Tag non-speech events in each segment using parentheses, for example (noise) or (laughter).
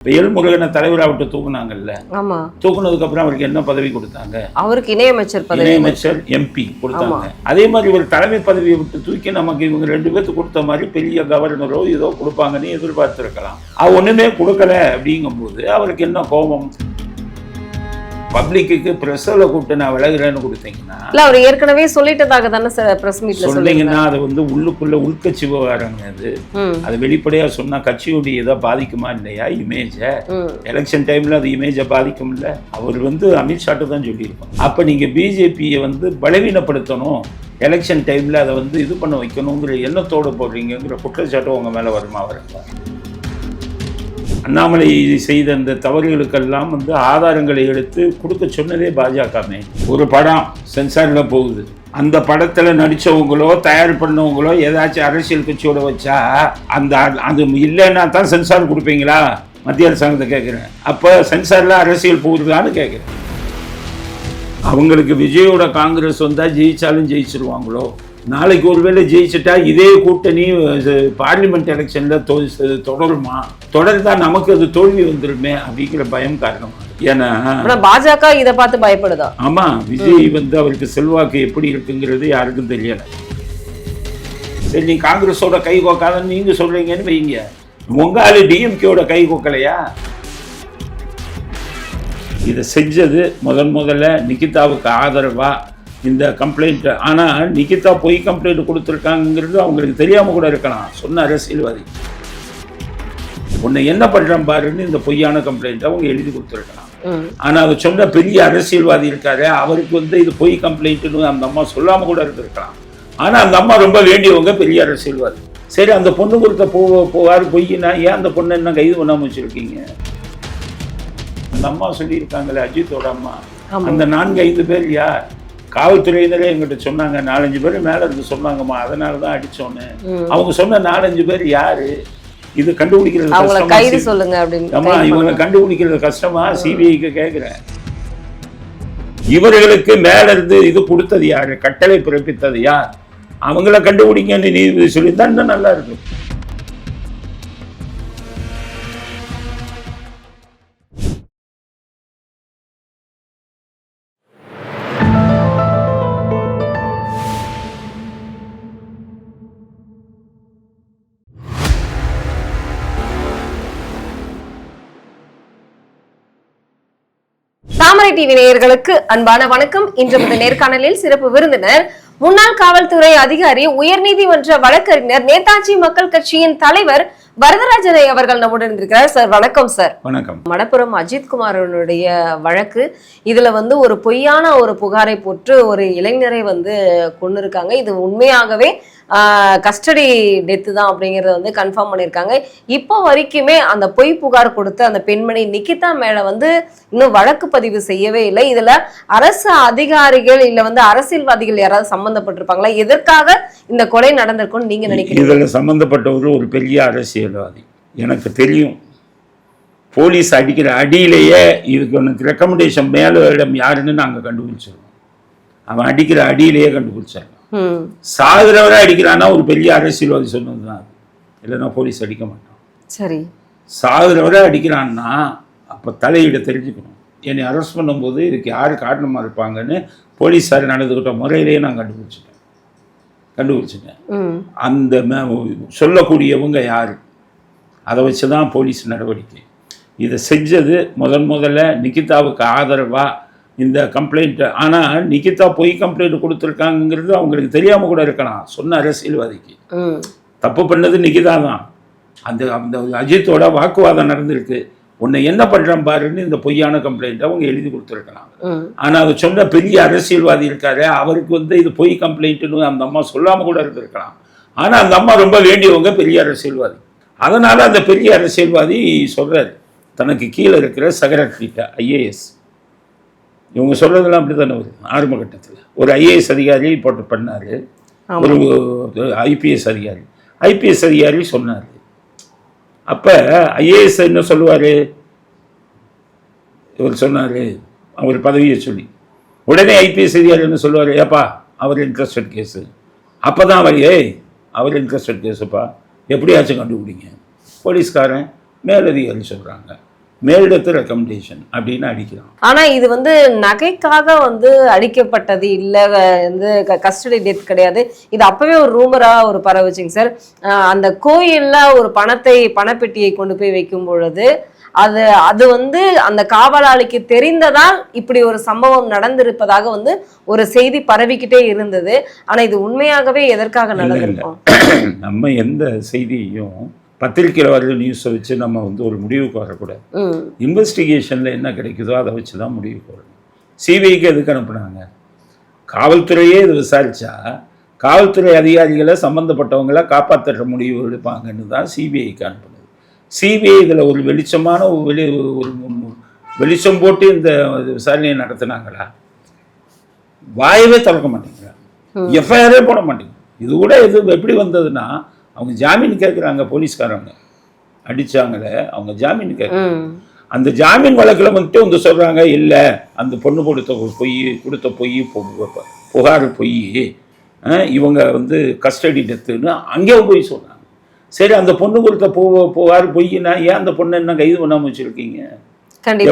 இப்போ எல்முருகனை தலைவராக விட்டு தூக்குனாங்கல்ல ஆமா. தூக்குனதுக்கு அப்புறம் அவருக்கு என்ன பதவி கொடுத்தாங்க? அவருக்கு இணையமைச்சர் பதவி. இணையமைச்சர் எம்பி கொடுத்தாங்க. அதே மாதிரி ஒரு தலைமை பதவியை விட்டு தூக்கி நமக்கு இவங்க ரெண்டு பேர்த்துக்கு கொடுத்த மாதிரி பெரிய கவர்னரோ ஏதோ கொடுப்பாங்கன்னு எதிர்பார்த்திருக்கலாம். அது ஒண்ணுமே கொடுக்கல அப்படிங்கும்போது அவருக்கு என்ன கோபம்? பப்ளிக்கு ப்ரெஸ்ஸில் கூப்பிட்டு நான் விலகுறேன்னு கொடுத்தீங்கன்னா இல்ல அவர் ஏற்கனவே சொல்லிட்டதாக தானே சார் பிரஸ் மீட்ல சொன்னீங்க சொன்னீங்கன்னா அது வந்து உள்ளுக்குள்ள உள்கட்சி விவகாரங்க அது. அது வெளிப்படையா சொன்னா கட்சியுடைய இதை பாதிக்குமா இல்லையா? இமேஜை எலெக்ஷன் டைம்ல அது இமேஜை பாதிக்கும்ல? அவர் வந்து அமித்ஷாட்ட தான் சொல்லியிருக்கோம். அப்ப நீங்க பிஜேபியை வந்து பலவீனப்படுத்தணும். எலெக்ஷன் டைம்ல அதை வந்து இது பண்ண வைக்கணுங்கிற எண்ணத்தோடு போடுறீங்கிற குற்றச்சாட்டு உங்க மேல வருமா வரல அண்ணாமலை செய்த அந்த தவறுகளுக்கெல்லாம் வந்து ஆதாரங்களை எடுத்து கொடுக்க சொன்னதே பாஜகமே. ஒரு படம் சென்சாரில் போகுது. அந்த படத்தில் நடித்தவங்களோ தயார் பண்ணவங்களோ ஏதாச்சும் அரசியல் கட்சியோட வச்சா அந்த அது இல்லைன்னா தான் சென்சார் கொடுப்பீங்களா? மத்திய அரசாங்கத்தை கேட்குறேன் அப்போ சென்சாரில் அரசியல் போகுதுதான்னு கேட்குறேன் அவங்களுக்கு விஜயோட காங்கிரஸ் வந்தால் ஜெயிச்சாலும் ஜெயிச்சிருவாங்களோ? நாளைக்கு ஒருவேளை ஜெயிச்சிட்டா இதே கூட்டணி பார்லிமெண்ட் எலெக்ஷனில் தொடருமா? தொடர்ந்தா நமக்கு அது தோல்வி வந்துருமே அப்படிங்கிற பயம் காரணம்? ஏன்னா பாஜக இத பார்த்து பயப்படுதா? ஆமா விஜய் வந்து அவருக்கு செல்வாக்கு எப்படி இருக்குங்கிறது யாருக்கும் தெரியல. சரி நீ காங்கிரஸோட கை கோக்காதன்னு நீங்க சொல்றீங்கன்னு வைங்க. உங்க ஆளு டிஎம்கேவோட கை கோக்கலையா? இதை செஞ்சது முதன் முதல்ல நிகிதாவுக்கு ஆதரவா இந்த கம்ப்ளைண்ட் ஆனால் நிகிதா பொய் கம்ப்ளைண்ட் கொடுத்துருக்காங்கிறது அவங்களுக்கு தெரியாம கூட இருக்கலாம் சொன்ன அரசியல்வாதி. உன்னை என்ன பண்றான் பாருன்னு இந்த பொய்யான கம்ப்ளைண்ட் அவங்க எழுதி கொடுத்துருக்கலாம். ம். ஆனா அதை சொன்ன பெரிய அரசியல்வாதி இருக்காரு அவருக்கு வந்து இது பொய் கம்ப்ளைண்ட்னு அந்த அம்மா சொல்லாம கூட இருந்திருக்கலாம். ஆனா அந்த அம்மா ரொம்ப வேண்டியவங்க பெரிய அரசியல்வாதி. சரி அந்த பொண்ணு கொடுத்த போ போவார் பொய்னா ஏன் அந்த பொண்ணை என்ன கைது பண்ணாம வச்சிருக்கீங்க? அந்த அம்மா சொல்லியிருக்காங்களே அஜித்தோட அம்மா. அந்த நான்கு ஐந்து பேர் யார்? காவல்துறையினரே எங்கிட்ட சொன்னாங்க நாலஞ்சு பேர் மேல இருந்து சொன்னாங்கம்மா அதனால தான் அடிச்சோன்னு. ம். அவங்க சொன்ன நாலஞ்சு பேர் யாரு? இது கண்டுபிடிக்கிறது கஷ்டமா சொல்லுங்க அப்படின்னு ஆமா கைது இவங்க பண்ணுங்க. கண்டுபிடிக்கிறது கஷ்டமா? சிபிஐக்கு கேட்கிறேன் இவர்களுக்கு மேல இருந்து இது கொடுத்தது யாரு? கட்டளை பிறப்பித்தது யார்? அவங்கள கண்டுபிடிங்கன்னு நீதிபதி சொல்லியிருந்தா இன்னும் நல்லா இருக்கும். டிவி நேயர்களுக்கு அன்பான வணக்கம். இன்று இந்த நேர்காணலில் சிறப்பு விருந்தினர் முன்னாள் காவல்துறை அதிகாரி உயர்நீதிமன்ற வழக்கறிஞர் நேதாஜி மக்கள் கட்சியின் தலைவர் வரதராஜனை அவர்கள் நம்முடன் இருக்கிறார் சார் வணக்கம் சார். வணக்கம். மணப்புரம் அஜித் குமாரனுடைய வழக்கு. இதுல வந்து ஒரு பொய்யான ஒரு புகாரை போட்டு ஒரு இளைஞரை வந்து கொண்டு இருக்காங்க இது உண்மையாகவே கஸ்டடி டெத்து தான் அப்படிங்கறத வந்து கன்ஃபார்ம் பண்ணியிருக்காங்க இப்போ வரைக்குமே அந்த பொய் புகார் கொடுத்த அந்த பெண்மணி நிக்கிதா மேல வந்து இன்னும் வழக்கு பதிவு செய்யவே இல்லை. இதுல அரசு அதிகாரிகள் இல்ல வந்து அரசியல்வாதிகள் யாராவது சம்பந்தப்பட்டிருப்பாங்களா? எதற்காக இந்த கொலை நடந்திருக்கும்னு நீங்க நினைக்கிறீங்க? இதில் சம்பந்தப்பட்டவர் ஒரு பெரிய அரசியல்வாதி எனக்கு தெரியும். போலீஸ் அடிக்கிற அடியிலேயே இதுக்கு உனக்கு ரெக்கமெண்டேஷன் மேலே இடம் யாருன்னு நாங்கள் கண்டுபிடிச்சிருவோம். அவன் அடிக்கிற அடியிலேயே கண்டுபிடிச்சாங்க. ம். சாகுறவரை அடிக்கிறான்னா ஒரு பெரிய அரசியல்வாதி சொன்னது தான் அது. இல்லைன்னா போலீஸ் அடிக்க மாட்டான். சரி. சாகுறவரை அடிக்கிறான்னா அப்போ தலையிட தெரிஞ்சுக்கணும். என்னை அரெஸ்ட் பண்ணும்போது இதுக்கு யார் காரணமாக இருப்பாங்கன்னு போலீஸார் நடந்துக்கிட்ட முறையிலேயே நான் கண்டுபிடிச்சிட்டேன். கண்டுபிடிச்சிட்டேன். அந்த சொல்லக்கூடியவங்க யார்? அதை வச்சு தான் போலீஸ் நடவடிக்கை. இதை செஞ்சது முதன் முதல்ல நிகிதாவுக்கு ஆதரவாக இந்த கம்ப்ளைண்ட் ஆனால் நிகிதா பொய் கம்ப்ளைண்ட் கொடுத்துருக்காங்கிறது அவங்களுக்கு தெரியாமல் கூட இருக்கலாம் சொன்ன அரசியல்வாதிக்கு. தப்பு பண்ணது நிகிதா தான். அந்த அந்த அஜித்தோட வாக்குவாதம் நடந்திருக்கு. உன்னை என்ன பண்ணுறான் பாருன்னு இந்த பொய்யான கம்ப்ளைண்ட் அவங்க எழுதி கொடுத்துருக்கலாம் ஆனால் அதை சொன்ன பெரிய அரசியல்வாதி இருக்காரு அவருக்கு வந்து இது பொய் கம்ப்ளைண்ட்டுன்னு அந்த அம்மா சொல்லாமல் கூட இருந்திருக்கலாம். ஆனால் அந்த அம்மா ரொம்ப வேண்டியவங்க பெரிய அரசியல்வாதி. அதனால் அந்த பெரிய அரசியல்வாதி சொல்கிறாரு தனக்கு கீழே இருக்கிற செக்ரட்டரிட்ட ஐஏஎஸ் இவங்க சொல்கிறதெல்லாம் அப்படி தானே வரும் ஆரம்ப கட்டத்தில். ஒரு ஐஏஎஸ் அதிகாரி போட்டு பண்ணார். ஒரு ஐபிஎஸ் அதிகாரி. ஐபிஎஸ் அதிகாரி சொன்னார். அப்போ ஐஏஎஸ் என்ன சொல்லுவார்? இவர் சொன்னார் அவர் பதவியை சொல்லி. உடனே ஐபிஎஸ் அதிகாரி என்ன சொல்லுவார்? ஏப்பா அவர் இன்ட்ரெஸ்டட் கேஸு அப்போ தான் அவர் ஏய் அவர் இன்ட்ரெஸ்டட் கேஸுப்பா எப்படியாச்சும் கண்டுபிடிங்க. போலீஸ்காரன் மேலதிகாரி சொல்கிறாங்க மேலிடத்து ரெக்கமெண்டேஷன் அப்படின்னு அடிக்கிறான். ஆனா இது வந்து நகைக்காக வந்து அடிக்கப்பட்டது இல்ல வந்து கஸ்டடி டெத் கிடையாது. இது அப்பவே ஒரு ரூமரா ஒரு பரவுச்சுங்க சார். அந்த கோயில்ல ஒரு பணத்தை பணப்பெட்டியை கொண்டு போய் வைக்கும் பொழுது அது அது வந்து அந்த காவலாளிக்கு தெரிந்ததால் இப்படி ஒரு சம்பவம் நடந்திருப்பதாக வந்து ஒரு செய்தி பரவிக்கிட்டே இருந்தது. ஆனா இது உண்மையாகவே எதற்காக. நடந்திருக்கும்? (clears throat) நம்ம எந்த செய்தியையும் பத்திரிக்கையில் வர்ற நியூஸை வச்சு நம்ம வந்து ஒரு முடிவுக்கு வரக்கூடாது. இன்வெஸ்டிகேஷனில் என்ன கிடைக்குதோ அதை வச்சு தான் முடிவுக்கு வரணும் சிபிஐக்கு எதுக்கு அனுப்புனாங்க? காவல்துறையே இது விசாரிச்சா காவல்துறை அதிகாரிகளை சம்மந்தப்பட்டவங்களை காப்பாற்றுற முடிவு எடுப்பாங்கன்னு தான் சிபிஐக்கு அனுப்புனது. சிபிஐ இதில் ஒரு வெளிச்சமான ஒரு வெளி ஒரு வெளிச்சம் போட்டு இந்த விசாரணையை நடத்துனாங்களா? வாயவே திறக்க மாட்டேங்கிறாங்க எஃப்ஐஆரே போட மாட்டேங்குது. இது கூட இது எப்படி வந்ததுன்னா அவங்க ஜாமீன் கேட்குறாங்க போலீஸ்காரங்க அடிச்சாங்களே அவங்க ஜாமீன் கேட்குறாங்க. அந்த ஜாமீன் வழக்கில் வந்துட்டு வந்து சொல்கிறாங்க இல்லை அந்த பொண்ணு கொடுத்த பொய் கொடுத்த பொய் புகார் பொய் இவங்க வந்து கஸ்டடி டெத்துன்னு அங்கேயும் போய் சொன்னாங்க. சரி அந்த பொண்ணு கொடுத்த பு புகார் பொய்னா ஏன் அந்த பொண்ணை என்ன கைது பண்ணாமல் வச்சுருக்கீங்க?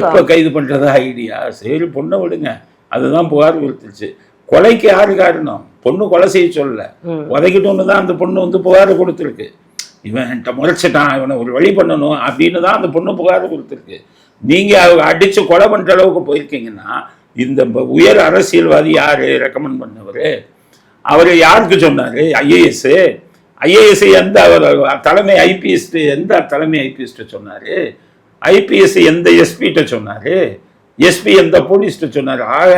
எப்போ கைது பண்ணுறதா ஐடியா? சரி பொண்ணை விடுங்க. அதுதான் புகார் கொடுத்துச்சு. கொலைக்கு யாரு காரணம்? பொண்ணு கொலை செய்ய சொல்லல. உதைக்கிட்டோன்னு தான் அந்த பொண்ணு வந்து புகார் கொடுத்துருக்கு. இவன் என்கிட்ட முறைச்சிட்டான் இவனை ஒரு வழி பண்ணணும் அப்படின்னு தான் அந்த பொண்ணு புகார் கொடுத்துருக்கு. நீங்கள் அடித்து கொலை பண்ணுற அளவுக்கு போயிருக்கீங்கன்னா இந்த உயர் அரசியல்வாதி யார்? ரெக்கமெண்ட் பண்ணவர். அவர் யாருக்கு சொன்னார்? ஐஏஎஸ் ஐஏஎஸ் எந்த தலைமை ஐபிஎஸ் எந்த தலைமை ஐபிஎஸ்ட்ட சொன்னார்? ஐபிஎஸ் எந்த எஸ்பிகிட்ட சொன்னார்? எஸ்பி எந்த போலீஸ்ட்ட சொன்னார்? ஆக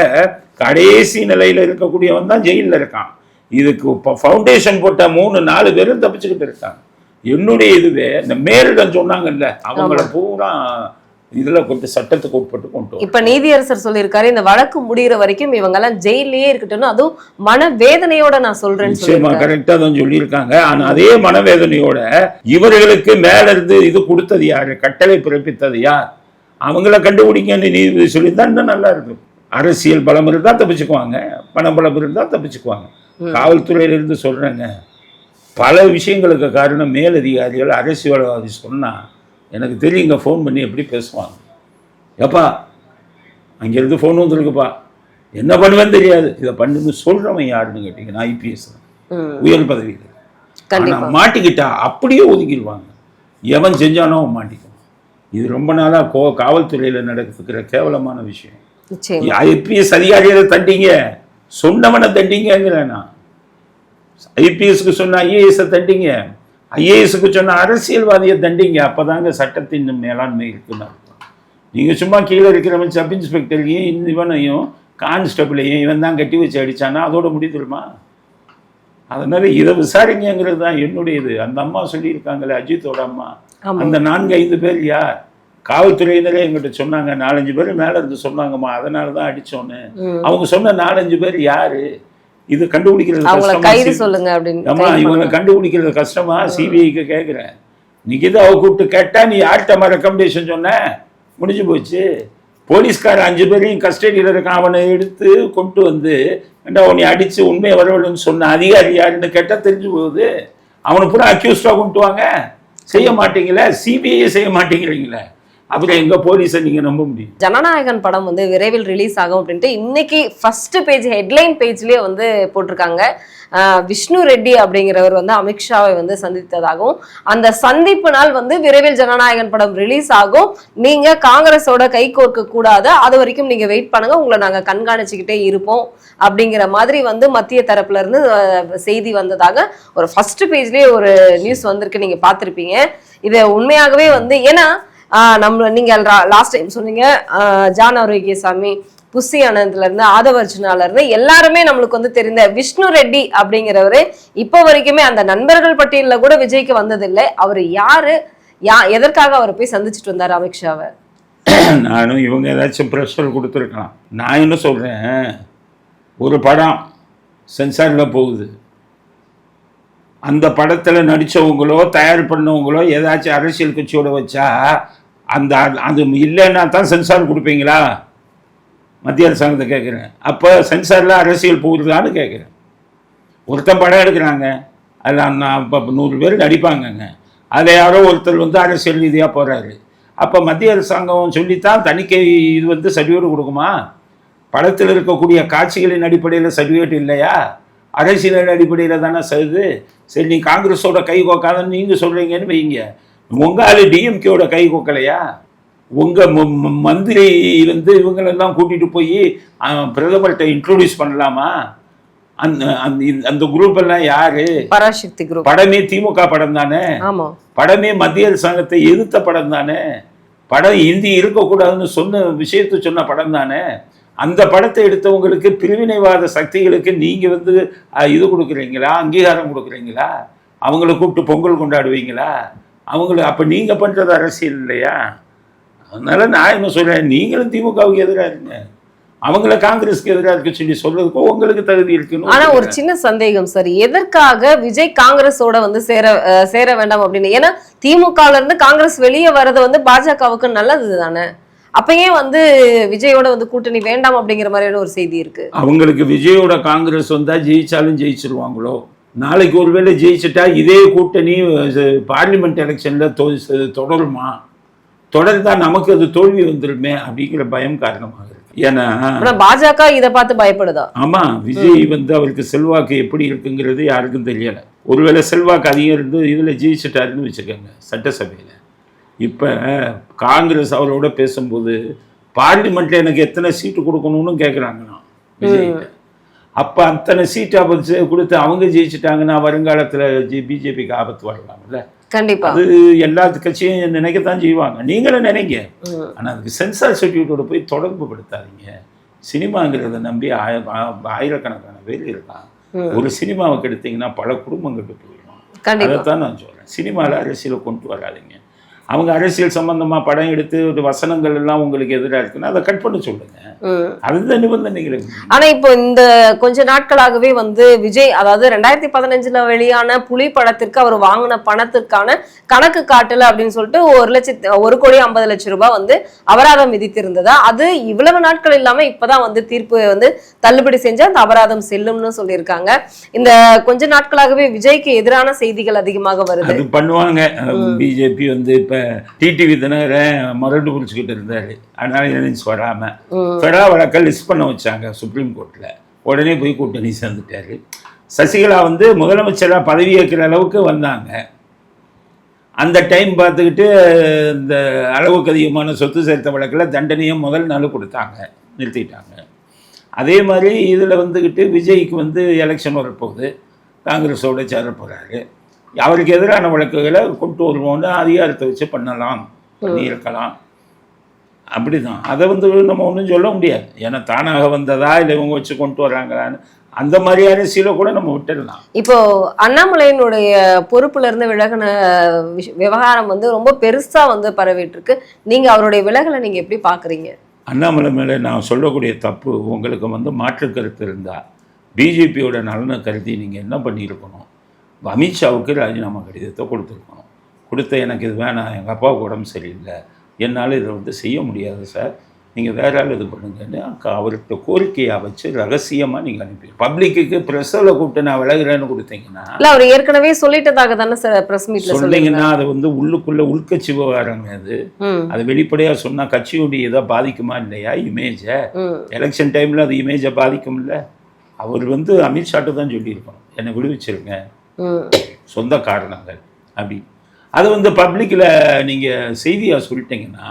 கடைசி நிலையில் இருக்கக்கூடியவன் தான் ஜெயிலில் இருக்கான். இதுக்கு இப்போ ஃபவுண்டேஷன் போட்ட மூணு நாலு பேரும் தப்பிச்சுக்கிட்டு இருக்காங்க. என்னுடைய இதுவே இந்த மேலிடம் சொன்னாங்கல்ல அவங்கள பூரா இதில் கொண்டு சட்டத்துக்கு உட்பட்டு கொண்டு வரணும். இப்ப நீதியரசர் சொல்லியிருக்காரு இந்த வழக்கு முடியிற வரைக்கும் இவங்க எல்லாம் ஜெயிலே இருக்கட்டும் அதுவும் மன வேதனையோட நான் சொல்றேன்னு நிச்சயமா சொல்லியிருக்காரு. கரெக்டா தான் சொல்லியிருக்காங்க. ஆனா அதே மனவேதனையோட இவர்களுக்கு மேல இருந்து இது கொடுத்தது யாரு? கட்டளை பிறப்பித்தது யார்? அவங்கள கண்டுபிடிங்கன்னு நீதிபதி சொல்லியிருந்தா இன்னும் நல்லா இருக்கும். அரசியல் பலம் இருந்தா தப்பிச்சுக்குவாங்க. பணம் பலம் இருந்தா தப்பிச்சுக்குவாங்க. காவல்துறையில இருந்து சொல்றேங்க. பல விஷயங்களுக்கு காரணம் மேலதிகாரிகள் அரசியல்வாதி சொன்னா எனக்கு தெரியுங்க ஃபோன் பண்ணி எப்படி பேசுவாங்க. எப்பா அங்கேருந்து ஃபோன் வந்திருக்குப்பா. என்ன பண்ணுவேன்னு தெரியாது. இதை பண்ணுன்னு சொல்கிறவன் யாருன்னு கேட்டிங்கன்னா ஐபிஎஸ் உயர் பதவியில் ஆனால் மாட்டிக்கிட்டா அப்படியே ஒதுக்கிடுவாங்க. எவன் செஞ்சானோ மாட்டிக்குவான். இது ரொம்ப நாளாக கோ காவல்துறையில் நடக்கிற கேவலமான விஷயம். ஐபிஎஸ் அதிகாரிகளை தண்டிங்க. சொன்னவனை தண்டிங்கிறேன் நான். ஐபிஎஸ்க்கு சொன்ன ஐஏஎஸை தண்டிங்க. ஐஏஎஸ்க்கு சொன்ன அரசியல்வாதியை தண்டிங்க. அப்பதாங்க சட்டத்தின் மேலாண்மை இருக்குன்னு அர்த்தம். நீங்க சும்மா கீழே இருக்கிறவன் சப் இன்ஸ்பெக்டரையும் இவனையும் கான்ஸ்டபிளையும் இவன் தான் கட்டி வச்சு அடிச்சானா? அதோட முடிந்துருமா அதனால இதை விசாரிங்கிறது தான் என்னுடையது. அந்த அம்மா சொல்லியிருக்காங்களே அஜித்தோட அம்மா. அந்த நான்கு ஐந்து பேர் யார்? காவல்துறையினரே எங்கிட்ட சொன்னாங்க நாலஞ்சு பேர் மேல இருந்து சொன்னாங்கம்மா. அதனால தான் அடிச்சோன்னு. ம். அவங்க சொன்ன நாலஞ்சு பேர் யாரு? இது கண்டுபிடிக்கிறது அவங்கள கைது சொல்லுங்க அப்படின்னு ஆமா பண்ணுங்க. கண்டுபிடிக்கிறது கஷ்டமா? சிபிஐக்கு கேட்குறேன் நிகிதாவை கூப்பிட்டு கேட்டா நீ யார்கிட்ட ரெக்கமெண்டேஷன் சொன்ன? முடிஞ்சு போச்சு. போலீஸ்கார அஞ்சு பேரையும் கஸ்டடியில் இருக்கான். அவனை எடுத்து கொண்டு வந்து ஏண்டா உன்னை அடிச்சு உண்மையை வரவில்லைன்னு சொன்ன அதிகாரி யாருன்னு கேட்டா தெரிஞ்சு போகுது. அவனை பூரா அக்யூஸ்டாக கொண்டு வாங்க. செய்ய மாட்டீங்களே? சிபிஐ செய்ய மாட்டேங்கிறீங்களே? அப்புறம் எங்க போலீஸை நீங்க நம்ப முடியும். ஜனநாயகன் படம் வந்து விரைவில் ரிலீஸ் ஆகும் அப்படின்ட்டு இன்னைக்கு ஃபர்ஸ்ட் பேஜ் ஹெட்லைன் பேஜ்லயே வந்து போட்டிருக்காங்க. விஷ்ணு ரெட்டி அப்படிங்கிறவர் வந்து அமித்ஷாவை வந்து சந்தித்ததாகவும் அந்த சந்திப்பு நாள் வந்து விரைவில் ஜனநாயகன் படம் ரிலீஸ் ஆகும். நீங்க காங்கிரஸோட கை கோர்க்க கூடாது. அது வரைக்கும் நீங்க வெயிட் பண்ணுங்க. உங்களை நாங்க கண்காணிச்சுக்கிட்டே இருப்போம் அப்படிங்கிற மாதிரி வந்து மத்திய தரப்புல இருந்து செய்தி வந்ததாக ஒரு ஃபர்ஸ்ட் பேஜ்லயே ஒரு நியூஸ் வந்திருக்கு. நீங்க பார்த்துருப்பீங்க. இது உண்மையாகவே வந்து ஏன்னா நம்ம நீங்கள் லாஸ்ட் டைம் சொன்னீங்க ஜான் ஆரோக்கியசாமி புஸ்ஸி ஆனந்த்ல இருந்து ஆதவர்ஜுனால இருந்து எல்லாருமே நம்மளுக்கு வந்து தெரிந்த விஷ்ணு ரெட்டி அப்படிங்கிறவரு இப்போ வரைக்குமே அந்த நண்பர்கள் பட்டியலில் கூட விஜய்க்கு வந்ததில்லை. அவர் யாரு? யா எதற்காக அவர் போய் சந்திச்சுட்டு வந்தார் அமித்ஷாவை? (clears throat) நானும் இவங்க ஏதாச்சும் ப்ரெஷர் கொடுத்துருக்கலாம். நான் என்ன சொல்கிறேன் ஒரு படம் சென்சாரில் போகுது. அந்த படத்தில் நடித்தவங்களோ தயார் பண்ணவங்களோ ஏதாச்சும் அரசியல் கட்சியோட வச்சா அந்த அது இல்லைன்னா தான் சென்சார் கொடுப்பீங்களா? மத்திய அரசாங்கத்தை கேட்குறேன். அப்போ சென்சாரில் அரசியல் போகுதுதான்னு கேட்குறேன். ஒருத்தன் படம் எடுக்கிறாங்க. அதில் நான் இப்போ நூறு பேர் நடிப்பாங்கங்க. அதில் யாரோ ஒருத்தர் வந்து அரசியல் ரீதியாக போகிறாரு அப்போ மத்திய அரசாங்கம் சொல்லித்தான் தணிக்கை இது வந்து சர்டிஃபிகேட் கொடுக்குமா? படத்தில் இருக்கக்கூடிய காட்சிகளின் அடிப்படையில் சர்டிஃபிகேட் இல்லையா? அரசியலின் அடிப்படையில் தானே சருது சரி நீ காங்கிரஸோட கை கோக்காதன்னு நீங்கள் சொல்கிறீங்கன்னு வைங்க. உங்கள் ஆளு டிஎம்கேவோட கை கோக்கலையா? உங்கள் மந்திரி வந்து இவங்களெல்லாம் கூட்டிகிட்டு போய் பிரதமர்கிட்ட இன்ட்ரோடியூஸ் பண்ணலாமா? அந்த அந்த குரூப் எல்லாம் யாரு? பராசக்தி குரூப். படமே திமுக படம் தானே? படமே மத்திய அரசாங்கத்தை எதிர்த்த படம் தானே? படம் இந்தி இருக்கக்கூடாதுன்னு சொன்ன விஷயத்தை சொன்ன படம் தானே? அந்த படத்தை எடுத்தவங்களுக்கு பிரிவினைவாத சக்திகளுக்கு நீங்க வந்து இது கொடுக்குறீங்களா? அங்கீகாரம் கொடுக்குறீங்களா? அவங்கள கூப்பிட்டு பொங்கல் கொண்டாடுவீங்களா? அவங்கள அப்ப நீங்க பண்றது அரசியல் இல்லையா? அதனால நான் என்ன சொல்றேன் நீங்களும் திமுகவுக்கு எதிராக இருங்க. அவங்கள காங்கிரஸ்க்கு எதிராக இருக்க சொல்லி சொல்றதுக்கு உங்களுக்கு தகுதி இருக்குன்னு ஆனா ஒரு சின்ன சந்தேகம் சார். எதற்காக விஜய் காங்கிரஸோட வந்து சேர சேர வேண்டாம் அப்படின்னு? ஏன்னா திமுகல இருந்து காங்கிரஸ் வெளியே வர்றது வந்து பாஜகவுக்கு நல்லது தானே? அப்ப ஏன் வந்து விஜயோட வந்து கூட்டணி வேண்டாம் அப்படிங்கிற மாதிரியான ஒரு செய்தி இருக்கு. அவங்களுக்கு விஜயோட காங்கிரஸ் வந்தா ஜெயிச்சாலும் ஜெயிச்சிருவாங்களோ? நாளைக்கு ஒருவேளை ஜெயிச்சிட்டா இதே கூட்டணி பார்லிமெண்ட் எலெக்ஷன்ல தொடருமா? தொடர்ந்தா நமக்கு அது தோல்வி வந்துருமே அப்படிங்கிற பயம் காரணமாக இருக்கு. ஏன்னா பாஜக இத பார்த்து பயப்படுதா? ஆமா விஜய் வந்து அவருக்கு செல்வாக்கு எப்படி இருக்குங்கிறது யாருக்கும் தெரியல. ஒருவேளை செல்வாக்கு அதிகம் இருந்து இதுல ஜெயிச்சிட்டாருன்னு வச்சுக்கோங்க சட்டசபையில. இப்ப காங்கிரஸ் அவரோட பேசும்போது பார்லிமெண்ட்ல எனக்கு எத்தனை சீட்டு கொடுக்கணும்னு கேட்குறாங்கண்ணா விஜய் அப்ப அத்தனை சீட்டை வச்சு கொடுத்து அவங்க ஜெயிச்சிட்டாங்கன்னா வருங்காலத்துல பிஜேபிக்கு ஆபத்து வரலாம்ல. கண்டிப்பா. அது எல்லா கட்சியும் நினைக்கத்தான் செய்வாங்க. நீங்களும் நினைங்க. ம். ஆனா அதுக்கு சென்சார் சர்டிஃபிகேட்டோட போய் தொடர்பு படுத்தாதீங்க. சினிமாங்கிறத நம்பி ஆயிரக்கணக்கான பேர் இருக்கான். ஒரு சினிமாவுக்கு எடுத்தீங்கன்னா பல குடும்பங்களுக்கு போயிடும். கண்டிப்பா. அதைத்தான் நான் சொல்றேன். சினிமாவில் அரசியலை கொண்டு வராதீங்க. அவங்க அரசியல் சம்பந்தமா படம் எடுத்து ஒரு வசனங்கள் எல்லாம் உங்களுக்கு எதிராக இருக்குன்னா அதை கட் பண்ண சொல்லுங்க. அதுதான் நிபந்தனைகள். ஆனா இப்போ இந்த கொஞ்ச நாட்களாகவே வந்து விஜய் அதாவது ரெண்டாயிரத்தி பதினஞ்சுல வெளியான புலி படத்திற்கு அவர் வாங்கின பணத்திற்கான கணக்கு காட்டல அப்படின்னு சொல்லிட்டு ஒரு லட்சத்து ஒரு கோடி ஐம்பது லட்சம் ரூபாய் வந்து அபராதம் விதித்திருந்ததா? அது இவ்வளவு நாட்கள் இல்லாம இப்பதான் வந்து தீர்ப்பு வந்து தள்ளுபடி செஞ்சு அந்த அபராதம் செல்லும்னு சொல்லியிருக்காங்க. இந்த கொஞ்ச நாட்களாகவே விஜய்க்கு எதிரான செய்திகள் அதிகமாக வருது. அது பண்ணுவாங்க. பிஜேபி வந்து இப்ப டிடிவி தினகரன் மரண்டு பிடிச்சிக்கிட்டு இருந்தாரு. அதனால நினைச்சு வராம ம். ஃபெடா வழக்கை லிஸ்ட் பண்ண வச்சாங்க சுப்ரீம் கோர்ட்ல உடனே போய் கூட்டணி சேர்ந்துட்டாரு. சசிகலா வந்து முதலமைச்சராக பதவி ஏற்கிற அளவுக்கு வந்தாங்க. அந்த டைம் பார்த்துக்கிட்டு இந்த அளவுக்கு அதிகமான சொத்து சேர்த்த வழக்கில் தண்டனையை முதல் நாள் கொடுத்தாங்க நிறுத்திட்டாங்க. அதே மாதிரி இதில் வந்துக்கிட்டு விஜய்க்கு வந்து எலெக்ஷன் வரப்போகுது. காங்கிரஸோட சேர போகிறாரு அவருக்கு எதிரான வழக்குகளை கொண்டு வருவோம்னு அதிகாரத்தை வச்சு பண்ணலாம் பண்ணியிருக்கலாம். அப்படிதான். அதை வந்து நம்ம ஒன்றும் சொல்ல முடியாது. ஏன்னா தானாக வந்ததா இல்லை இவங்க வச்சு கொண்டு வராங்களான்னு அந்த மாதிரி அரசியலை கூட நம்ம விட்டுடலாம். இப்போ அண்ணாமலையினுடைய பொறுப்புல இருந்து விலகின விவகாரம் வந்து ரொம்ப பெருசா வந்து பரவிட்டு இருக்கு நீங்க அவருடைய விலகலை நீங்க எப்படி பாக்குறீங்க? அண்ணாமலை மேலே நான் சொல்லக்கூடிய தப்பு உங்களுக்கு வந்து மாற்று கருத்து இருந்தால் பிஜேபியோட நலனை கருதி நீங்கள் என்ன பண்ணியிருக்கணும்? அமித்ஷாவுக்கு ராஜினாமா கடிதத்தை கொடுத்துருக்கணும். கொடுத்த எனக்கு இது வேணாம் எங்கள் அப்பாவுக்கு உடம்பு சரியில்லை. என்னால் இதை வந்து செய்ய முடியாது சார். நீங்கள் வேற ஆள் இது பண்ணுங்கன்னு அவர்கிட்ட கோரிக்கையாக வச்சு ரகசியமாக நீங்கள் அனுப்பி பப்ளிக்கு ப்ரெஸ்ஸில் கூப்பிட்டு நான் விலகுறேன்னு கொடுத்தீங்கன்னா இல்ல அவர் ஏற்கனவே சொல்லிட்டதாக தானே பிரஸ் மீட்ல சொன்னீங்க சொன்னீங்கன்னா அது வந்து உள்ளுக்குள்ளே உள்கட்சி விவகாரங்க அது. அது வெளிப்படையாக சொன்னால் கட்சியுடைய இதை பாதிக்குமா இல்லையா இமேஜை எலெக்ஷன் டைமில் அது இமேஜை பாதிக்கும்ல? அவர் வந்து அமித்ஷாட்டு தான் சொல்லியிருக்கணும். என்னை விடுவிச்சிருங்க. சொந்த காரணங்கள் அப்படி. அது வந்து பப்ளிக்கில் நீங்கள் செய்தியாக சொல்லிட்டீங்கன்னா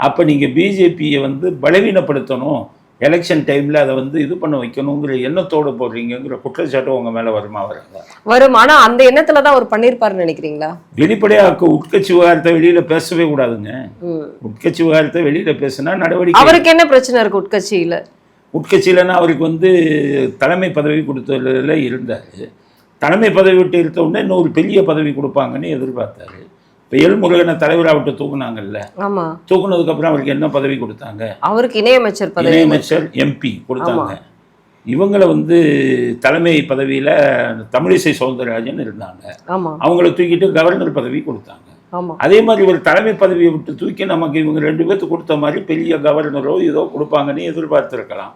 அப்போ நீங்கள் பிஜேபியை வந்து பலவீனப்படுத்தணும். எலெக்ஷன் டைமில் அதை வந்து இது பண்ண வைக்கணுங்கிற எண்ணத்தோடு போடுறீங்கங்கிற குற்றச்சாட்டு உங்கள் மேலே வருமா வராதா? வரும். ஆனா அந்த எண்ணத்துல தான் அவர் பண்ணிருப்பாருன்னு நினைக்கிறீங்களா? வெளிப்படையாக உட்கட்சி விவகாரத்தை வெளியில் பேசவே கூடாதுங்க. உட்கட்சி விவகாரத்தை வெளியில் பேசினா நடவடிக்கை அவருக்கு என்ன பிரச்சனை இருக்கு உட்கட்சியில? உட்கட்சியிலன்னா அவருக்கு வந்து தலைமை பதவி கொடுத்ததுல இருந்தார் தலைமை பதவி விட்டு இருந்த உடனே இன்னொரு பெரிய பதவி கொடுப்பாங்கன்னு எதிர்பார்த்தாரு. இப்போ எல்முருகனை தலைவராக விட்டு தூக்குனாங்கல்ல. தூக்குனதுக்கப்புறம் அவருக்கு என்ன பதவி கொடுத்தாங்க? அவருக்கு இணையமைச்சர் இணையமைச்சர் எம்பி கொடுத்தாங்க. இவங்கள வந்து தலைமை பதவியில் தமிழிசை சவுந்தரராஜன் இருந்தாங்க. அவங்கள தூக்கிட்டு கவர்னர் பதவி கொடுத்தாங்க. அதே மாதிரி ஒரு தலைமை பதவியை விட்டு தூக்கி நமக்கு இவங்க ரெண்டு பேர்த்து கொடுத்த மாதிரி பெரிய கவர்னரோ ஏதோ கொடுப்பாங்கன்னு எதிர்பார்த்துருக்கலாம்.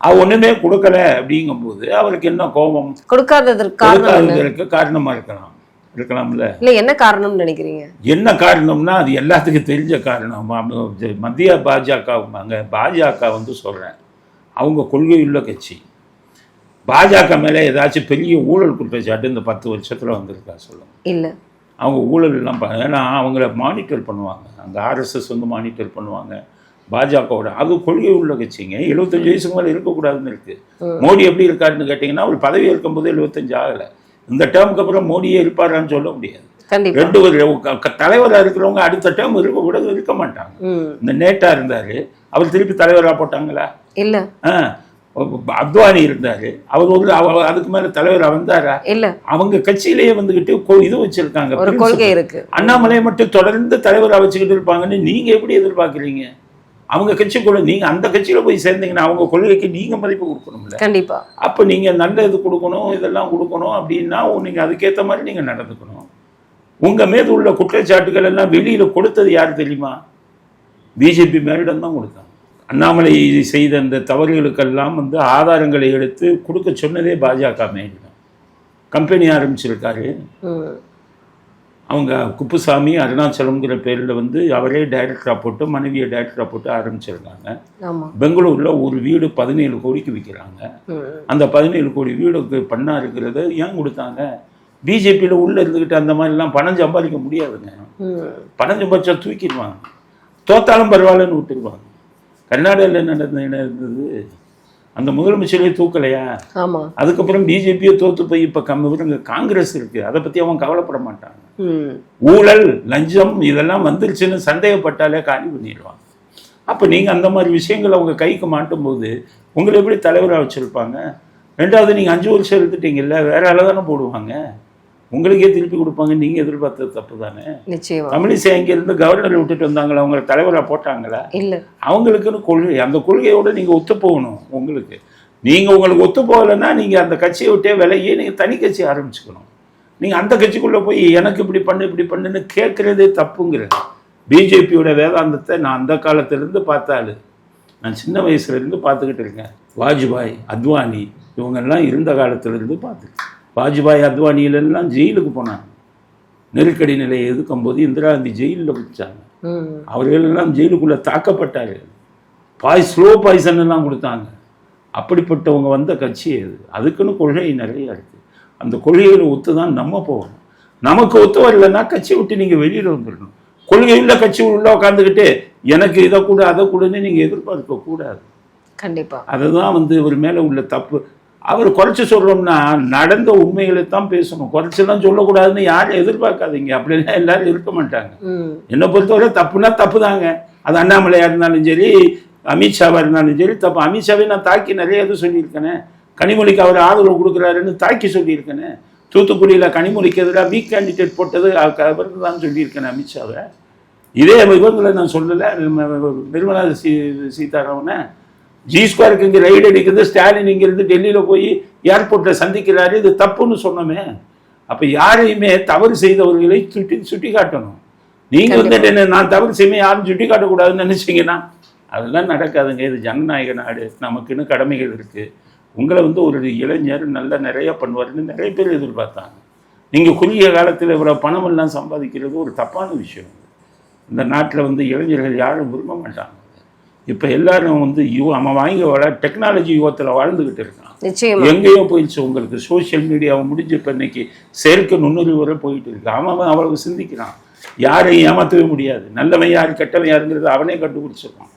அது ஒண்ணுமே கொடுக்கல அப்படிங்கும்போது அவருக்கு என்ன கோபம்? கொடுக்காததற்கு காரணம் இருக்கலாம். இருக்கலாம்ல இல்ல? என்ன காரணம்னு நினைக்கிறீங்க? என்ன காரணம்னா அது எல்லாத்துக்கும் தெரிஞ்ச காரணம். மத்திய பாஜகவுமாங்க பாஜக வந்து சொல்கிறேன் அவங்க கொள்கையுள்ள கட்சி. பாஜக மேலே ஏதாச்சும் பெரிய ஊழல் குற்றச்சாட்டு இந்த பத்து வருஷத்தில் வந்திருக்கா சொல்லுங்க. இல்ல. அவங்க ஊழல் எல்லாம் ஏன்னா அவங்கள மானிட்டர் பண்ணுவாங்க. அந்த ஆர்எஸ்எஸ் வந்து மானிட்டர் பண்ணுவாங்க. பாஜகவோட அது கொள்கை உள்ள கட்சிங்க. எழுபத்தஞ்சு வயசுக்கு மேலே இருக்கக்கூடாதுன்னு இருக்கு. மோடி எப்படி இருக்காருன்னு கேட்டிங்கன்னா அவர் பதவி இருக்கும்போது எழுபத்தஞ்சு ஆகலை. இந்த டேர்முக்கு அப்புறம் மோடியே இருப்பாரான்னு சொல்ல முடியாது. ரெண்டு ஒரு க- க- தலைவரா இருக்கிறவங்க அடுத்த டேர்ம் இருக்க கூட இருக்க மாட்டாங்க. இந்த நேட்டா இருந்தாரு அவர் திருப்பி தலைவரா போட்டாங்களா? இல்ல. அத்வானி இருந்தாரு அவர் ஒரு அதுக்கு மேல தலைவரா வந்தாரா? இல்ல. அவங்க கட்சியிலேயே வந்துகிட்டு இது வச்சிருக்காங்க அண்ணாமலையை மட்டும் தொடர்ந்து தலைவரா வச்சுக்கிட்டு இருப்பாங்கன்னு நீங்க எப்படி எதிர்பார்க்குறீங்க? அவங்க கட்சிக்குள்ள நீங்க அந்த கட்சியில போய் சேர்ந்தீங்கன்னா அவங்க கொள்கைக்கு நீங்க மதிப்பு கொடுக்கணும்ல. கண்டிப்பா. அப்போ நீங்கள் நல்ல இது கொடுக்கணும் இதெல்லாம் கொடுக்கணும் அப்படின்னா நீங்கள் அதுக்கேற்ற மாதிரி நீங்கள் நடந்துக்கணும். உங்கள் மீது உள்ள குற்றச்சாட்டுகள் எல்லாம் வெளியில் கொடுத்தது யார் தெரியுமா? பிஜேபி மேலிடம் தான் கொடுத்தாங்க. அண்ணாமலை செய்த அந்த தவறுகளுக்கெல்லாம் வந்து ஆதாரங்களை எடுத்து கொடுக்க சொன்னதே பாஜக மேலிடம். கம்பெனி ஆரம்பிச்சிருக்காரு. அவங்க குப்புசாமி அருணாச்சலம்ங்கிற பேரில் வந்து அவரே டைரக்டராக போட்டு மனைவியை டைரக்டராக போட்டு ஆரம்பிச்சிருக்காங்க பெங்களூரில் ஒரு வீடு பதினேழு கோடிக்கு விற்கிறாங்க அந்த பதினேழு கோடி வீடுக்கு பண்ணா இருக்கிறது ஏன் கொடுத்தாங்க? பிஜேபியில் உள்ளே இருந்துக்கிட்டு அந்த மாதிரிலாம் பணம் சம்பாதிக்க முடியாதுங்க. பணம் சம்பாதிச்சா தூக்கிடுவாங்க. தோத்தாலும் பரவாயில்லன்னு விட்டுருவாங்க. கர்நாடகாவில் என்ன நடந்தது? என்ன இருந்தது அந்த முதலமைச்சரே தூக்கலையா? அதுக்கப்புறம் பிஜேபியை தோத்து போய் இப்போ கம் இவங்க காங்கிரஸ் இருக்குது அதை பற்றி அவன் கவலைப்பட மாட்டாங்க. ஊழல் லஞ்சம் இதெல்லாம் வந்துருச்சுன்னு சந்தேகப்பட்டாலே காலி பண்ணிடுவாங்க. அப்போ நீங்கள் அந்த மாதிரி விஷயங்கள் அவங்க கைக்கு மாட்டும் போது உங்களை எப்படி தலைவராக வச்சுருப்பாங்க? ரெண்டாவது நீங்கள் அஞ்சு வருஷம் இருந்துட்டீங்கல்ல வேற ஆளை தானே போடுவாங்க? உங்களுக்கே திருப்பி கொடுப்பாங்க நீங்கள் எதிர்பார்த்தது தப்பு தானே நிச்சயமா. தமிழிசை இருந்து கவர்னரை விட்டுட்டு வந்தாங்களா? அவங்களை தலைவராக போட்டாங்களா? இல்ல. அவங்களுக்குன்னு கொள்கை அந்த கொள்கையோடு நீங்கள் ஒத்து போகணும் உங்களுக்கு. நீங்கள் உங்களுக்கு ஒத்து போகலைன்னா நீங்கள் அந்த கட்சியை விட்டே விலகி நீங்கள் தனி கட்சி ஆரம்பிச்சுக்கணும். நீங்கள் அந்த கட்சிக்குள்ளே போய் எனக்கு இப்படி பண்ணு இப்படி பண்ணுன்னு கேட்குறதே தப்புங்கிறது. பிஜேபியோட வேதாந்தத்தை நான் அந்த காலத்திலேருந்து பார்த்தாலு நான் சின்ன வயசுலேருந்து பார்த்துக்கிட்டு இருக்கேன். வாஜ்பாய் அத்வானி இவங்கெல்லாம் இருந்த காலத்திலேருந்து பார்த்துருக்கேன் வாஜ்பாய் அத்வானியிலெல்லாம் ஜெயிலுக்கு போனாங்க. நெருக்கடி நிலையை எதுக்கும்போது இந்திரா காந்தி ஜெயிலில் வச்சாங்க ம். அவர்களெல்லாம் ஜெயிலுக்குள்ளே தாக்கப்பட்டார்கள். பாய் ஸ்லோ பாய்சன் எல்லாம் கொடுத்தாங்க. அப்படிப்பட்டவங்க வந்த கட்சி அது அதுக்குன்னு கொள்கை நிறைய இருக்குது அந்த கொள்கைகளை ஒத்து தான் நம்ம போகணும். நமக்கு ஒத்து வரலைன்னா கட்சி விட்டு நீங்கள் வெளியில் வந்துடணும். கொள்கையுள்ள கட்சி உள்ள உட்காந்துக்கிட்டு எனக்கு இதை கூட அதை கூடன்னு நீங்கள் எதிர்பார்க்க கூடாது கண்டிப்பா. அதுதான் வந்து இவர் மேலே உள்ள தப்பு. அவர் குறைச்சி சொல்கிறோம்னா நடந்த உண்மைகளை தான் பேசணும். குறைச்செல்லாம் சொல்லக்கூடாதுன்னு யாரும் எதிர்பார்க்காதீங்க. அப்படிலாம் எல்லாரும் இருக்க மாட்டாங்க. என்னை பொறுத்தவரை தப்புனா தப்பு தாங்க அது அண்ணாமலையாக இருந்தாலும் சரி அமித்ஷாவாக இருந்தாலும் சரி தப்பு. அமித்ஷாவை நான் தாக்கி நிறைய இது சொல்லியிருக்கேனே. கனிமொழிக்கு அவர் ஆதரவு கொடுக்குறாருன்னு தாக்கி சொல்லியிருக்கேனே. தூத்துக்குடியில் கனிமொழிக்கு எதிராக வீக் கேண்டிடேட் போட்டது அவருக்கு தான் சொல்லியிருக்கேன் அமித்ஷாவை. இதே இவங்களை நான் சொல்லலை. நிர்மலா சீ சீதாராமனை ஜி ஸ்கொயருக்கு இங்கே ரைடு அடிக்குது ஸ்டாலின் இங்கிருந்து டெல்லியில் போய் ஏர்போர்ட்டில் சந்திக்கிறாரு. இது தப்புன்னு சொன்னோமே. அப்போ யாரையுமே தவறு செய்தவர்களை சுட்டி சுட்டி காட்டணும் நீங்க வந்துட்டு என்ன நான் தவறு செய்ய யாரும் சுட்டி காட்டக்கூடாதுன்னு நினைச்சீங்கன்னா அதெல்லாம் நடக்காதுங்க. இது ஜனநாயக நாடு. நமக்குன்னு கடமைகள் இருக்கு. உங்களை வந்து ஒரு இளைஞர் நல்லா நிறைய பண்ணுவாருன்னு நிறைய பேர் எதிர்பார்த்தாங்க. நீங்க குறுகிய காலத்தில் இவ்வளவு பணம் எல்லாம் சம்பாதிக்கிறது ஒரு தப்பான விஷயம். இந்த நாட்டில் வந்து இளைஞர்கள் யாரும் விரும்ப மாட்டாங்க. இப்போ எல்லாரும் வந்து யுவ அவன் வாங்கி வாழ டெக்னாலஜி யுகத்தில் வாழ்ந்துக்கிட்டு இருக்கான் எங்கேயோ போயிடுச்சு உங்களுக்கு சோஷியல் மீடியாவை முடிஞ்சு இப்போ இன்னைக்கு செயற்கை நுண்ணுறிவு வரை போயிட்டு இருக்கு. அவன் அவ்வளவு சிந்திக்கிறான். யாரையும் ஏமாற்றவே முடியாது. நல்லவன் யார் கெட்டவன் யாருங்கிறது அவனே கண்டுபிடிச்சிருப்பான்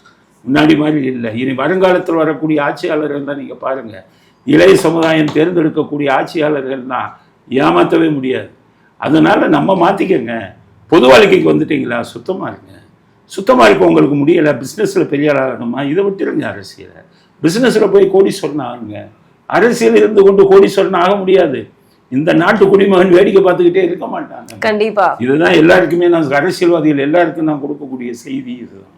முன்னாடி மாதிரி இல்லை. இனி வருங்காலத்தில் வரக்கூடிய ஆட்சியாளர்கள் தான் நீங்கள் பாருங்கள் இளைய சமுதாயம் தேர்ந்தெடுக்கக்கூடிய ஆட்சியாளர்கள் தான் ஏமாற்றவே முடியாது. அதனால நம்ம மாற்றிக்கங்க பொது வாழ்க்கைக்கு வந்துட்டீங்களா? சுத்தமாக இருங்க. சுத்தமாக இருக்க உங்களுக்கு முடியலை பிஸ்னஸில் பெரிய ஆளாகணுமா இதை விட்டுருங்க அரசியலை. பிஸ்னஸில் போய் கோடீஸ்வரன் ஆகுங்க. அரசியல் இருந்து கொண்டு கோடீஸ்வரன் ஆக முடியாது. இந்த நாட்டு குடிமகன் வேடிக்கை பார்த்துக்கிட்டே இருக்க மாட்டாங்க. கண்டிப்பா. இதுதான் எல்லாருக்குமே நான் அரசியல்வாதிகள் எல்லாருக்கும் நான் கொடுக்கக்கூடிய செய்தி இதுதான்.